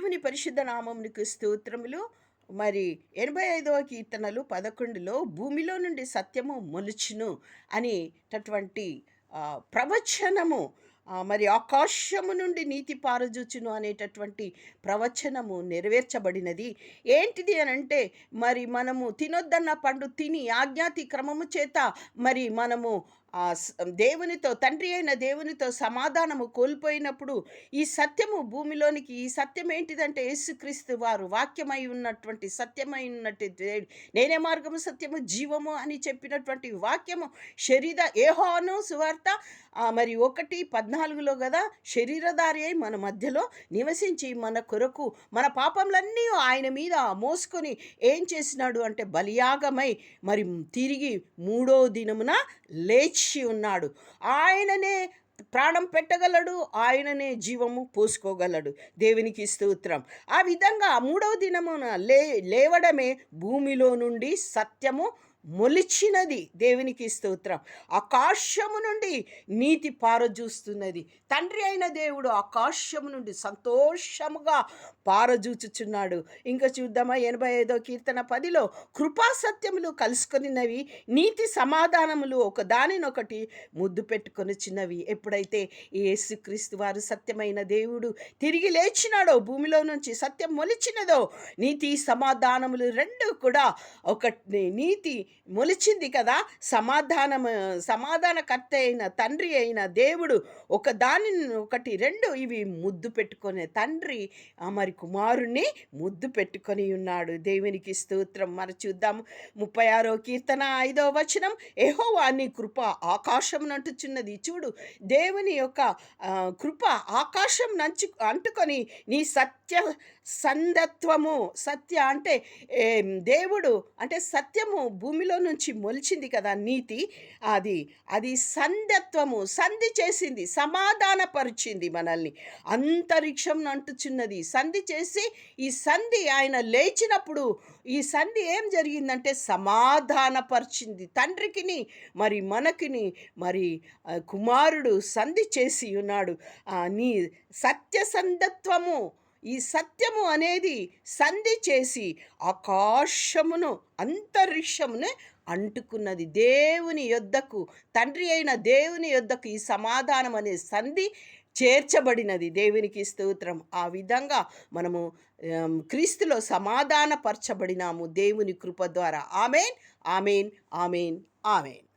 దేవుని పరిశుద్ధ నామమునికి స్తోత్రములు. మరి ఎనభై ఐదవ కీర్తనలు పదకొండులో భూమిలో నుండి సత్యము మొలుచును అనేటటువంటి ప్రవచనము మరి ఆకాశము నుండి నీతి పారజూచును అనేటటువంటి ప్రవచనము నెరవేర్చబడినది. ఏంటిది అని అంటే మరి మనము తినొద్దన్న పండు తిని ఆజ్ఞాతి క్రమము చేత మరి మనము దేవునితో తండ్రి అయిన దేవునితో సమాధానము కోల్పోయినప్పుడు ఈ సత్యము భూమిలోనికి ఈ సత్యం ఏంటిదంటే యేసుక్రీస్తు వారు వాక్యమై ఉన్నటువంటి సత్యమై ఉన్నట్టు నేనే మార్గము సత్యము జీవము అని చెప్పినటువంటి వాక్యము శరీర ఏహోను సువార్త మరి ఒకటి పద్నాలుగులో కదా శరీరధారి అయి మన మధ్యలో నివసించి మన కొరకు మన పాపములన్నీ ఆయన మీద మోసుకొని ఏం చేసినాడు అంటే బలియాగమై మరి తిరిగి మూడో దినమున లేచి ఉన్నాడు. ఆయననే ప్రాణం పెట్టగలడు ఆయననే జీవము పోసుకోగలడు. దేవునికి స్తోత్రం. ఆ విధంగా మూడవ దినమున లే లేవడమే భూమిలో నుండి సత్యము మొలిచినది దేవునికి స్తోత్రం. ఆకాశము నుండి నీతి పారజూస్తున్నది. తండ్రి అయిన దేవుడు ఆకాశము నుండి సంతోషముగా పారజూచుచున్నాడు. ఇంకా చూద్దామా ఎనభై ఐదో కీర్తన పదిలో కృపా సత్యములు కలుసుకొనినవి నీతి సమాధానములు ఒక దానినొకటి ముద్దు పెట్టుకొని చిన్నవి. ఎప్పుడైతే యేసుక్రీస్తు వారు సత్యమైన దేవుడు తిరిగి లేచినాడో భూమిలో నుంచి సత్యం మొలిచినదో నీతి సమాధానములు రెండు కూడా ఒక నీతి మొలిచింది కదా. సమాధానం సమాధానకర్త అయిన తండ్రి అయిన దేవుడు ఒక దాని ఒకటి రెండు ఇవి ముద్దు పెట్టుకునే తండ్రి మరి కుమారుణ్ణి ముద్దు పెట్టుకొని ఉన్నాడు. దేవునికి స్తోత్రం మరి చూద్దాము ముప్పై ఆరో కీర్తన ఐదో వచనం ఎహోవా నీ కృప ఆకాశం నంటుచున్నది. చూడు దేవుని యొక్క కృప ఆకాశం నంచు అంటుకొని నీ సత్య సందత్వము సత్య అంటే దేవుడు అంటే సత్యము భూమి భూమిలో నుంచి మొలిచింది కదా నీతి అది అది సంధ్యత్వము సంధి చేసింది సమాధానపరిచింది మనల్ని. అంతరిక్షం అంటుచున్నది. సంధి చేసి ఈ సంధి ఆయన లేచినప్పుడు ఈ సంధి ఏం జరిగిందంటే సమాధానపరిచింది. తండ్రికిని మరి మనకిని మరి కుమారుడు సంధి చేసి ఉన్నాడు. నీ నీ సత్యసంధత్వము ఈ సత్యము అనేది సంధి చేసి ఆకాశమును అంతరిక్షమును అంటుకున్నది. దేవుని యొద్దకు తండ్రి అయిన దేవుని యొద్దకు ఈ సమాధానం అనే సంధి చేర్చబడినది. దేవునికి స్తోత్రం. ఆ విధంగా మనము క్రీస్తులో సమాధానపరచబడినాము దేవుని కృప ద్వారా. Amen amen amen amen.